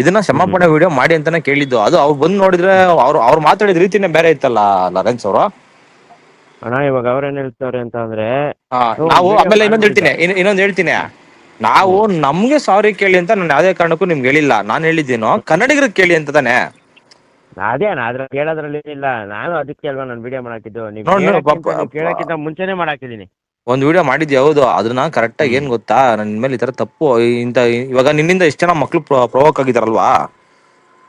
ಇದನ್ನ ಕ್ಷಮಾಪಣೆ ವಿಡಿಯೋ ಮಾಡಿ ಅಂತಾನೆ ಕೇಳಿದ್ದು. ಅದು ಅವ್ರು ಬಂದು ನೋಡಿದ್ರೆ ಅವ್ರು ಅವ್ರು ಮಾತಾಡಿದ ರೀತಿನೇ ಬೇರೆ ಇತ್ತಲ್ಲ ಲಾರೆನ್ಸ್ ಅವರು? ಅಣ್ಣ ಇವಾಗ ಅವ್ರೇನ್ ಹೇಳ್ತಾರೆ ಅಂತ ಅಂದ್ರೆ ನಾವು ಆಮೇಲೆ ಇನ್ನೊಂದ್ ಹೇಳ್ತೀನಿ ಇನ್- ಇನ್ನೊಂದ್ ಹೇಳ್ತೀನಿ. ನಾವು ನಮ್ಗೆ ಸಾರಿ ಕೇಳಿ ಅಂತ ನಾನು ಯಾವ್ದೇ ಕಾರಣಕ್ಕೂ ನಿಮ್ಗೆ ಹೇಳಿಲ್ಲ. ನಾನು ಹೇಳಿದ್ದೀನೋ ಕನ್ನಡಿಗರಿಗೆ ಕೇಳಿ ಅಂತ ತಾನೆ? ಅದೇ ಅಣ್ಣ ಅದ್ರಲ್ಲಿ ಕೇಳೋದ್ರಲ್ಲಿ ಇಲ್ಲ ನಾನು ಅದಕ್ಕೆ ಅಲ್ವಾ ನಾನು ವಿಡಿಯೋ ಮಾಡಾಕಿದ್ದು. ನೀವು ನೋಡ್ ನೋಡು ಕೇಳಕ್ಕಿಂತ- ಪಾಪ- ಕೇಳಕ್ಕಿಂತ ಮುಂಚೆನೆ ಮಾಡಾಕಿದೀನಿ ಒಂದ್ ವಿಡಿಯೋ ಮಾಡಿದ್ಯ? ಹೌದು. ಅದನ್ನ ಕರೆಕ್ಟ್ ಆಗಿ ಏನ್ ಗೊತ್ತಾ? ನನ್ನ ಮೇಲೆ ಈ ತರ ತಪ್ಪು ಇಂತ ಇವಾಗ ನಿನ್ನಿಂದ ಎಷ್ಟ್ ಜನ ಮಕ್ಳು ಪ್ರೊವೋಕ್ ಆಗಿದಾರಲ್ವಾ?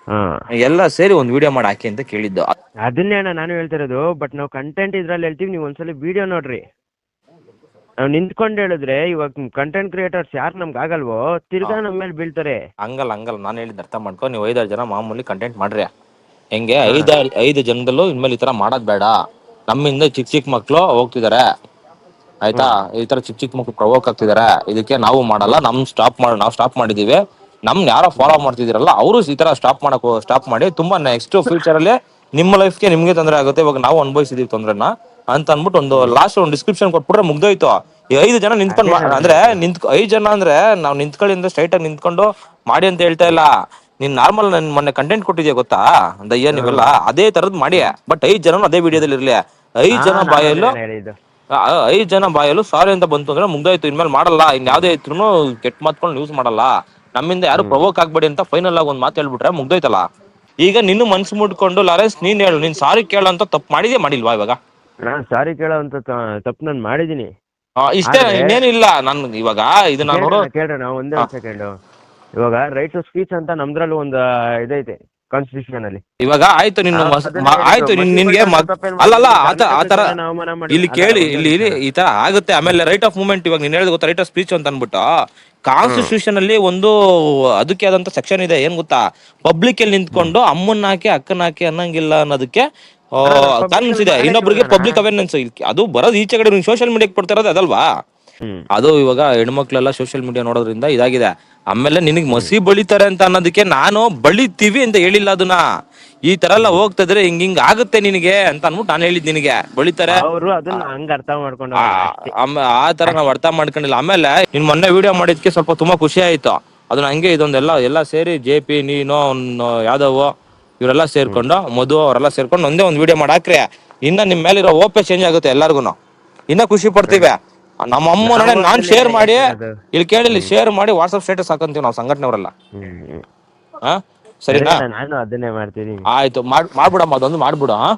ಹಾ. ಎಲ್ಲ ಸೇರಿ ಒಂದು ವಿಡಿಯೋ ಮಾಡಿ ಹಾಕಿ ಅಂತ ಕೇಳಿದ್ದು. ಅದನ್ನೇ ಅಣ್ಣ ನಾನು ಹೇಳ್ತಿರೋದು ಬಟ್ ನಾವು ಕಂಟೆಂಟ್ ಇದ್ರಲ್ಲಿ ಹೇಳ್ತೀವಿ ನೀವು ಒಂದ್ಸಲ ವಿಡಿಯೋ ನೋಡ್ರಿ. ನಾವು ನಿಂತ್ಕೊಂಡು ಹೇಳಿದ್ರೆ ಇವಾಗ ಕಂಟೆಂಟ್ ಕ್ರಿಯೇಟರ್ಸ್ ಯಾರು ನಮ್ಗೆ ಆಗಲ್ವೋ ತಿರ್ಗಾ ನಮ್ಮ ಮೇಲೆ ಬೀಳ್ತಾರೆ. ಹಂಗಲ್ಲ ಹಂಗಲ್ಲ. ನಾನು ಹೇಳಿದ ಅರ್ಥ ಮಾಡ್ಕೊ. ನೀವು ಐದಾರು ಜನ ಮಾಮೂಲಿ ಕಂಟೆಂಟ್ ಮಾಡ್ರಿ. ಹೆಂಗೆ? ಐದಾರು ಐದು ಜನದಲ್ಲೂ ಇನ್ಮೇಲೆ ಈ ತರ ಮಾಡೋದ್ ಬೇಡ. ನಮ್ಮಿಂದ ಚಿಕ್ಕ ಚಿಕ್ಕ ಮಕ್ಕಳು ಹೋಗ್ತಿದಾರೆ. ಆಯ್ತಾ? ಈ ತರ ಚಿಕ್ಕ ಚಿಕ್ಕ ಮಕ್ಕಳು ಪ್ರವೋಕ್ ಆಗ್ತಿದಾರೆ. ಇದಕ್ಕೆ ನಾವು ಮಾಡಲ್ಲ ನಮ್ ಸ್ಟಾಪ್ ಮಾಡಿ ನಾವು ಸ್ಟಾಪ್ ಮಾಡಿದೀವಿ. ನಮ್ನ ಯಾರೋ ಫಾಲೋ ಮಾಡ್ತಿದಿರಲ್ಲ ಅವರು ಈ ತರ ಸ್ಟಾಪ್ ಮಾಡಕ್ ಸ್ಟಾಪ್ ಮಾಡಿ ತುಂಬಾ ನೆಕ್ಸ್ಟ್ ಫ್ಯೂಚರ್ ಅಲ್ಲಿ ನಿಮ್ಮ ಲೈಫ್ಗೆ ನಿಮ್ಗೆ ತೊಂದರೆ ಆಗುತ್ತೆ. ಇವಾಗ ನಾವು ಅನುಭವಿಸಿದೀವಿ ತೊಂದ್ರೆನ ಅಂತ ಅನ್ಬಿಟ್ಟು ಒಂದು ಲಾಸ್ಟ್ ಒಂದು ಡಿಸ್ಕ್ರಿಪ್ಷನ್ ಕೊಟ್ಬಿಟ್ರೆ ಮುಗ್ದೋಯ್ತು. ಈ ಐದು ಜನ ನಿಂತ್ಕೊಂಡು ಅಂದ್ರೆ ನಿಂತ್ ಐದ್ ಜನ ಅಂದ್ರೆ ನಾವ್ ನಿಂತ್ಕೊಳ್ಳಿ ಅಂದ್ರೆ ಸ್ಟ್ರೈಟ್ ಆಗಿ ನಿಂತ್ಕೊಂಡು ಮಾಡಿ ಅಂತ ಹೇಳ್ತಾ ಇಲ್ಲ. ನೀನ್ ನಾರ್ಮಲ್ ನನ್ ಮೊನ್ನೆ ಕಂಟೆಂಟ್ ಕೊಟ್ಟಿದ್ಯಾ ಗೊತ್ತಾ? ದಯ್ಯ ನೀವೆಲ್ಲ ಅದೇ ತರದ್ ಮಾಡಿ ಬಟ್ ಐದ್ ಜನ ಅದೇ ವಿಡಿಯೋದಲ್ಲಿ ಇರ್ಲಿ ಐದ್ ಜನ ಬಾಯಲ್ಲೂ ಐದ್ ಜನ ಬಾಯಲ್ಲೂ ಸಾರಿ ಅಂತ ಬಂತು ಅಂದ್ರೆ ಮುಗ್ದಾಯ್ತು ಇನ್ಮೇಲೆ ಮಾಡಲ್ಲ ಇನ್ ಯಾವ್ದೇ ಇದ್ರು ಕೆಟ್ಟ ಮಾತ್ಕೊಂಡು ಯೂಸ್ ಮಾಡಲ್ಲ. ನಮ್ಮಿಂದ ಯಾರು ಪ್ರವೋಕ್ ಆಗ್ಬೇಡಿ ಅಂತ ಫೈನಲ್ ಆಗಿ ಒಂದ್ ಮಾತು ಹೇಳ್ಬಿಟ್ರೆ ಮುಗ್ದೋಯ್ತಲ್ಲ. ಈಗ ನಿನ್ನ ಮನ್ಸು ಮುಟ್ಕೊಂಡು ಲಾರೆನ್ಸ್ ನೀನ್ ಹೇಳು ನೀನ್ ಸಾರಿ ಕೇಳೋ ಅಂತ ತಪ್ಪು ಮಾಡಿದೆ ಮಾಡಿಲ್ವಾ ಇವಾಗ? ನಾನು ಸಾರಿ ಕೇಳೋ ಅಂತ ತಪ್ಪು ನಾನು ಮಾಡಿದೀನಿ ಆ, ಇಷ್ಟೇ ಆದ್ರೆ- ಇನ್ನೇನಿಲ್ಲ ನನ್ ಇವಾಗ ಇದನ್ನ ನಾನು ಒಂದು ಸೆಕೆಂಡ್ ಇವಾಗ ರೈಟ್ ಟು ಸ್ಪೀಚ್ ಅಂತ ನಮ್ದ್ರಲ್ಲೂ ಒಂದು ಇದೈತೆ. ಕಾನ್ಸ್ಟಿಟ್ಯೂಷನ್ ಅಲ್ಲಿ. ಇವಾಗ ಆಯ್ತು ನಿನ್ನ ಮಸ್- ಮ- ಆಯ್ತು ನಿನ್- ನಿನ್ಗೆ ಅಲ್ಲಲ್ಲ. ಆತ ಆತರ ಇಲ್ಲಿ ಕೇಳಿ ಇಲ್ಲಿ ಈ ತರ ಆಗುತ್ತೆ. ಆಮೇಲೆ ರೈಟ್ ಆಫ್ ಮೂವ್ಮೆಂಟ್ ಇವಾಗ ನೀನ್ ಹೇಳಿದ ಗೊತ್ತಾ ರೈಟ್ ಆಫ್ ಸ್ಪೀಚ್ ಅಂತ ಅನ್ಬಿಟ್ಟು ಕಾನ್ಸ್ಟಿಟ್ಯೂಷನ್ ಅಲ್ಲಿ ಒಂದು ಅದಕ್ಕೆ ಆದಂತ ಸೆಕ್ಷನ್ ಇದೆ. ಏನ್ ಗೊತ್ತಾ? ಪಬ್ಲಿಕ್ ಅಲ್ಲಿ ನಿಂತ್ಕೊಂಡು ಅಮ್ಮನ್ ಹಾಕಿ ಅಕ್ಕನ ಹಾಕಿ ಅನ್ನಂಗಿಲ್ಲ ಅನ್ನೋದಕ್ಕೆ ಕಾನೂನ್ಸ್ ಇದೆ. ಇನ್ನೊಬ್ರಿಗೆ ಪಬ್ಲಿಕ್ ಅವೇರ್ನೆಸ್ ಅದು ಬರೋದು ಈಚೆ ಕಡೆ ಸೋಶಿಯಲ್ ಸೋಷಿಯಲ್ ಮೀಡಿಯಾಕ್ಕೆ ಕೊಡ್ತಾ ಇರೋದು ಅದಲ್ವಾ? ಅದು ಇವಾಗ ಹೆಣ್ಮಕ್ಳೆಲ್ಲ ಸೋಷಿಯಲ್ ಮೀಡಿಯಾ ನೋಡೋದ್ರಿಂದ ಇದಾಗಿದೆ. ಆಮೇಲೆ ನಿನಗ್ ಮಸಿ ಬಳಿತಾರೆ ಅಂತ ಅನ್ನೋದಕ್ಕೆ ನಾನು ಬಳಿತೀವಿ ಅಂತ ಹೇಳಿಲ್ಲ ಅದನ್ನ. ಈ ತರ ಎಲ್ಲ ಹೋಗ್ತಿದ್ರೆ ಹಿಂಗ್ ಹಿಂಗ್ ಆಗುತ್ತೆ ನಿನಗೆ ಅಂತ ಅನ್ಬಿಟ್ಟು ನಾನು ಹೇಳಿದ್ ನಿನಗೆ. ಬಳಿತಾರೆ. ಅವರು ಅದನ್ನ ಹಂಗ ಅರ್ಥ ಮಾಡ್ಕೊಂಡು ಆ ಆ ತರ ನಾವ್ ಅರ್ಥ ಮಾಡ್ಕೊಂಡಿಲ್ಲ. ಆಮೇಲೆ ನಿನ್ ಮೊನ್ನೆ ವಿಡಿಯೋ ಮಾಡಿದ್ಕೆ ಸ್ವಲ್ಪ ತುಂಬಾ ಖುಷಿ ಆಯ್ತು. ಅದನ್ನ ಹಂಗೆ ಇದೊಂದೆಲ್ಲ ಎಲ್ಲ ಸೇರಿ ಜೆ ಪಿ ನೀನು ಯಾದವ್ ಇವರೆಲ್ಲ ಸೇರ್ಕೊಂಡು ಮಧು ಅವರೆಲ್ಲ ಸೇರ್ಕೊಂಡು ಒಂದೇ ಒಂದು ವಿಡಿಯೋ ಮಾಡಿ ಇನ್ನ ನಿಮ್ ಮೇಲಿರೋ ಓಪೆ ಚೇಂಜ್ ಆಗುತ್ತೆ ಎಲ್ಲಾರ್ಗು ಇನ್ನ ಖುಷಿ ಪಡ್ತೀವಿ. ನಮ್ಮ ಅಮ್ಮ ನಾನ್ ನಾನ್ ಶೇರ್ ಮಾಡಿ ಇಲ್ಲಿ ಕೇಳಿಲ್ಲಿ ಶೇರ್ ಮಾಡಿ ವಾಟ್ಸ್ಆಪ್ ಸ್ಟೇಟಸ್ ಹಾಕಂತೀವಿ ನಾವು ಸಂಘಟನೆಯವರೆಲ್ಲ. ಹಾ? ಸರಿನಾ? ನಾನು ಅದನ್ನೇ ಮಾಡ್ತೀನಿ. ಆಯ್ತು ಮಾಡ್ ಮಾಡ್ಬಿಡಮ್ಮ ಅದೊಂದು ಮಾಡ್ಬಿಡು ಹಾ?